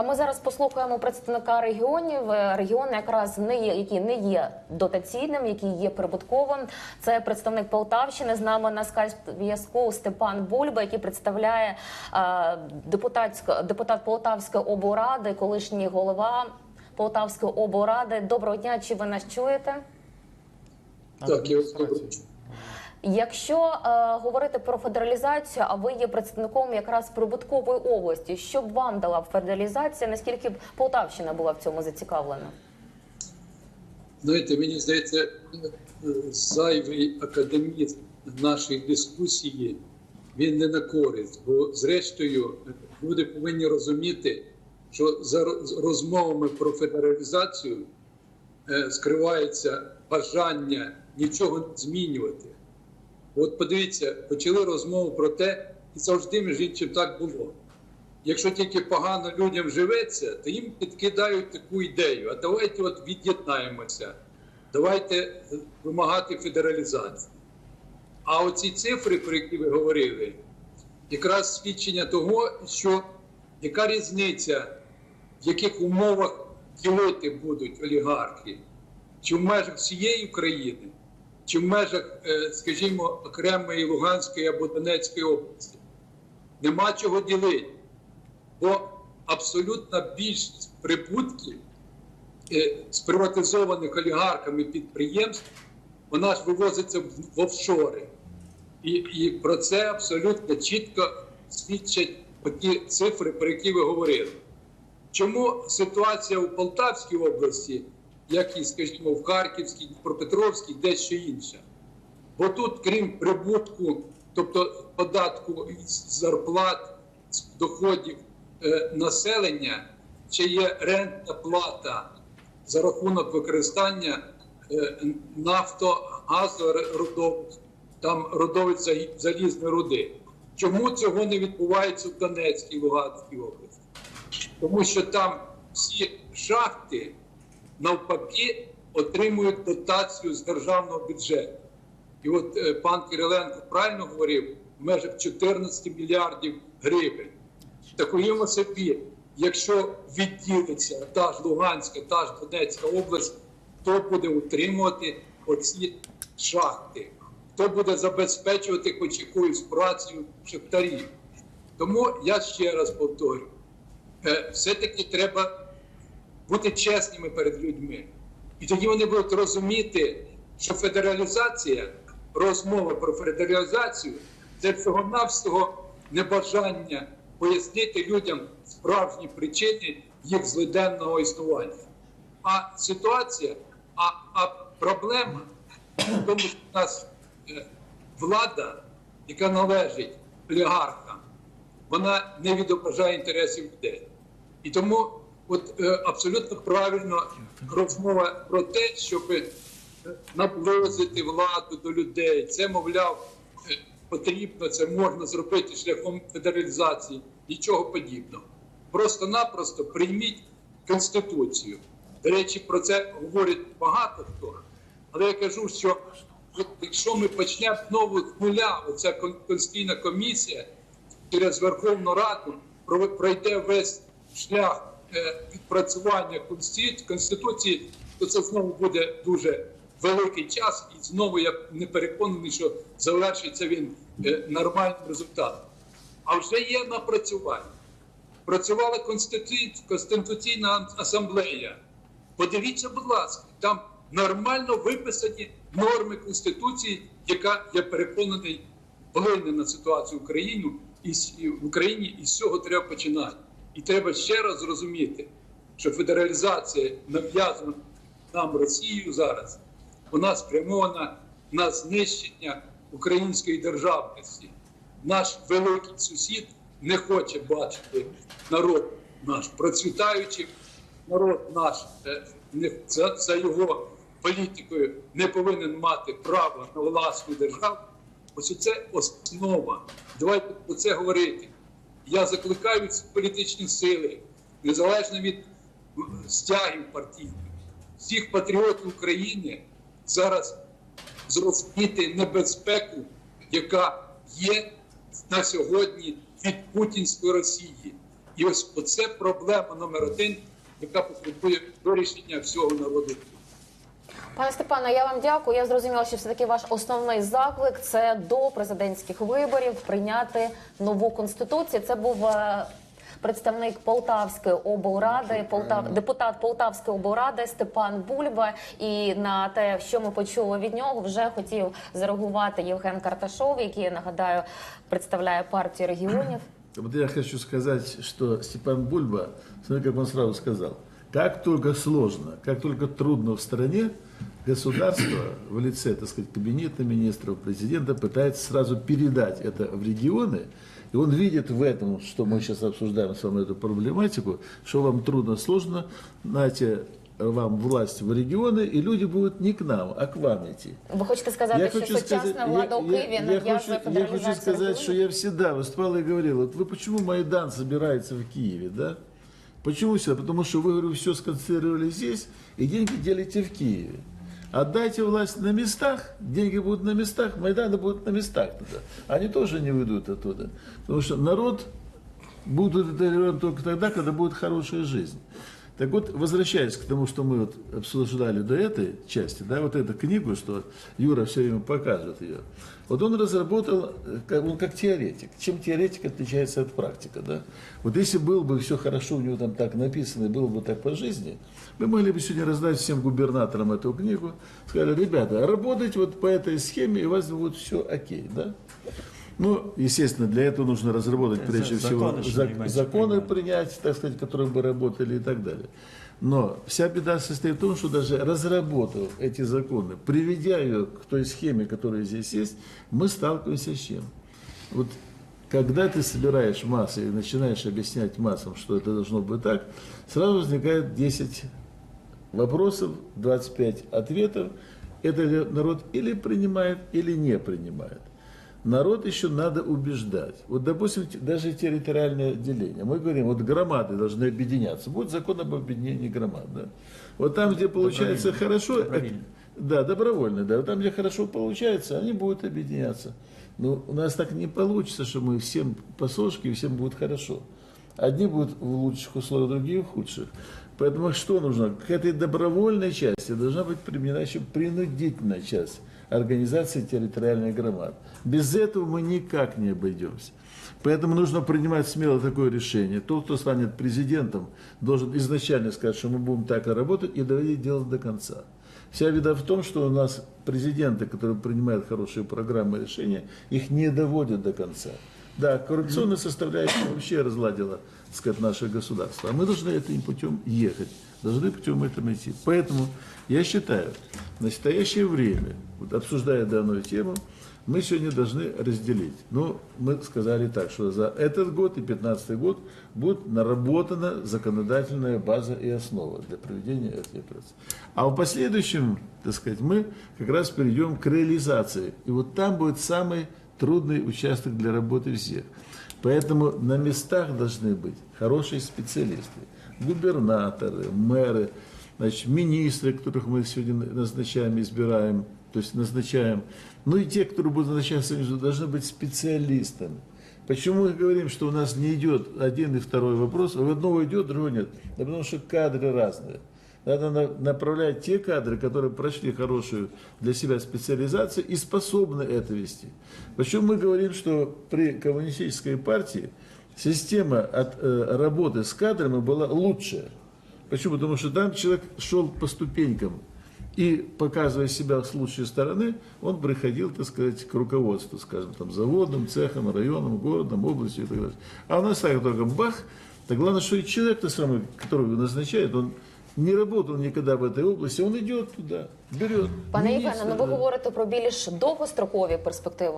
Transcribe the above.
А ми зараз послухаємо представника регіонів. Е, Регіони якраз не є, які не є дотаційним, які є прибутковим. Це представник Полтавщини. З нами на скайп-зв'язку Степан Бульба, який представляє е, депутатсько, депутат Полтавської облради, колишній голова Полтавської облради. Доброго дня. Чи ви нас чуєте? Так, я вас добре. Якщо е, говорити про федералізацію, а ви є представником якраз прибуткової області, що б вам дала федералізація? Наскільки б Полтавщина була в цьому зацікавлена? Знаєте, мені здається, зайвий академізм нашої дискусії він не на користь, бо зрештою люди повинні розуміти, що за розмовами про федералізацію е, скривається бажання нічого не змінювати. От подивіться, почали розмову про те, і завжди між іншим так було. Якщо тільки погано людям живеться, то їм підкидають таку ідею. А давайте от від'єднаємося, давайте е, вимагати федералізації. А оці цифри, про які ви говорили, якраз свідчення того, що яка різниця, в яких умовах ділити будуть олігархи, чи в межах всієї України, чи в межах, е, скажімо, окремої Луганської або Донецької області. Нема чого ділити бо абсолютна більшість прибутків е, з приватизованих олігархами підприємств, вона ж вивозиться в офшори. І, і про це абсолютно чітко свідчать ті цифри, про які ви говорили. Чому ситуація у Полтавській області, як і, скажімо, в Харківській, Дніпропетровській, дещо інша? Бо тут, крім прибутку, тобто податку з зарплат, з доходів е, населення, ще є рентна плата за рахунок використання е, нафто-газородовищ, там родовищ за- залізної руди. Чому цього не відбувається в Донецькій Луганській області? Тому що там всі шахти навпаки отримують дотацію з державного бюджету. І от е, пан Кириленко правильно говорив, в межах 14 мільярдів гривень. Так уявимо собі, якщо відділиться та ж Луганська, та ж Донецька область, хто буде утримувати оці шахти? Хто буде забезпечувати хоч якоюсь працею шахтарів? Тому я ще раз повторю: е, все-таки треба бути чесними перед людьми. І тоді вони будуть розуміти, що федералізація, розмова про федералізацію це всього-навсього небажання пояснити людям справжні причини їх злиденного існування. А ситуація, а, а проблема в тому, що в нас е, влада, яка належить олігархам, вона не відображає інтересів людей. І тому от е, абсолютно правильно розмова про те, щоб е, наблизити владу до людей. Це, мовляв, е, потрібно, це можна зробити шляхом федералізації. Нічого подібного. Просто-напросто прийміть Конституцію. До речі, про це говорить багато хто. Але я кажу, що якщо ми почнемо знову з нуля, оця конституційна комісія через Верховну Раду про- пройде весь шлях відпрацювання Конституції- то це знову буде дуже великий час, і знову я не переконаний, що завершиться він е, нормальним результатом. А вже є напрацювання. Працювала Конституційна асамблея. Подивіться, будь ласка, там нормально виписані норми Конституції, яка, я переконаний, вплине на ситуацію в Україні, і з цього треба починати. І треба ще раз зрозуміти, що федералізація нав'язана нам Росією зараз, вона спрямована на знищення української державності. Наш великий сусід не хоче бачити народ наш процвітаючим, народ наш е, за, за його політикою не повинен мати право на власну державу. Ось це основа. Давайте про це говорити. Я закликаю політичні сили, незалежно від стягів партійних, всіх патріотів України зараз зрозуміти небезпеку, яка є на сьогодні від путінської Росії. І ось оце проблема номер один, яка потребує вирішення всього народу. Пане Степане, я вам дякую. Я зрозуміла, що все таки ваш основний заклик це до президентських виборів прийняти нову конституцію. Це був е, представник Полтавської облради, Полтав, депутат Полтавської облради Степан Бульба. І на те, що ми почули від нього, вже хотів зареагувати Євген Карташов, який я нагадаю представляє партію регіонів. Вот я хочу сказать, что Степан Бульба, смотри, как он сразу сказал, как только сложно, как только трудно в стране, государство в лице, так сказать, кабинета министров, президента пытается сразу передать это в регионы, и он видит в этом, что мы сейчас обсуждаем с вами эту проблематику, что вам трудно, сложно, знаете, вам власть в регионы, и люди будут не к нам, а к вам идти. Ви хочете сказати, що сучасна влада у Києві я, нав'язує хочу, я хочу федералізацію сказать, что регіонів? я всегда выступал и говорил, вот вы почему Майдан собирается в Киеве, да? Почему всегда? Потому что вы, говорю, все сконцентрировали здесь, и деньги делите в Киеве. Отдайте власть на местах, деньги будут на местах, Майданы будут на местах тогда. Они тоже не выйдут оттуда. Потому что народ будет интегрирован только тогда, когда будет хорошая жизнь. Так вот, возвращаясь к тому, что мы вот обсуждали до этой части, да, вот эту книгу, что Юра все время показывает ее, вот он разработал, он как теоретик. Чем теоретик отличается от практика, да? Вот если было бы все хорошо у него там так написано, и было бы так по жизни, мы могли бы сегодня раздать всем губернаторам эту книгу, сказали, ребята, работайте вот по этой схеме, и у вас будет все окей, да? Ну, естественно, для этого нужно разработать Это прежде за- всего законы же зак- законы принять, так сказать, которые бы работали и так далее. Но вся беда состоит в том, что даже разработав эти законы, приведя ее к той схеме, которая здесь есть, мы сталкиваемся с чем? Вот когда ты собираешь массы и начинаешь объяснять массам, что это должно быть так, сразу возникает 10 вопросов, 25 ответов. Это народ или принимает, или не принимает. Народ еще надо убеждать. Вот, допустим, даже территориальное деление. Мы говорим, вот громады должны объединяться. Будет закон об объединении громад. Да? Вот там, где получается хорошо, Добровольно. да, добровольно, да. Вот там, где хорошо получается, они будут объединяться. Но у нас так не получится, что мы всем по сошке и всем будет хорошо. Одни будут в лучших условиях, другие в худших. Поэтому что нужно? К этой добровольной части должна быть применена еще принудительная часть организации территориальных громад. Без этого мы никак не обойдемся. Поэтому нужно принимать смело такое решение. Тот, кто станет президентом, должен изначально сказать, что мы будем так и работать и доводить дело до конца. Вся беда в том, что у нас президенты, которые принимают хорошие программы и решения, их не доводят до конца. Да, коррупционная составляющая вообще разладила, так сказать, наше государство. А мы должны этим путем ехать, должны путем этим идти. Поэтому я считаю, в настоящее время, вот обсуждая данную тему, мы сегодня должны разделить. Ну, мы сказали так, что за этот год и 2015 год будет наработана законодательная база и основа для проведения этой операции. А в последующем, так сказать, мы как раз перейдем к реализации. И вот там будет самый трудный участок для работы всех. Поэтому на местах должны быть хорошие специалисты, губернаторы, мэры, значит, министры, которых мы сегодня назначаем, избираем, то есть назначаем. Ну и те, которые будут назначаться, должны быть специалистами. Почему мы говорим, что у нас не идет один и второй вопрос, у одного идет, другого нет? Да потому что кадры разные. Надо на- направлять те кадры, которые прошли хорошую для себя специализацию и способны это вести. Почему мы говорим, что при коммунистической партии система от, э, работы с кадрами была лучшая? Почему? Потому что там человек шел по ступенькам и, показывая себя с лучшей стороны, он приходил, так сказать, к руководству, скажем, там, заводом, цехом, районом, городом, областью и так далее. А у нас так только бах, так главное, что и человек, то самый, которого назначает, он не работал никогда в этой области, он идет туда, берет. Пане министра, Євгене, ну ви да. говорите про більш довгострокові перспективи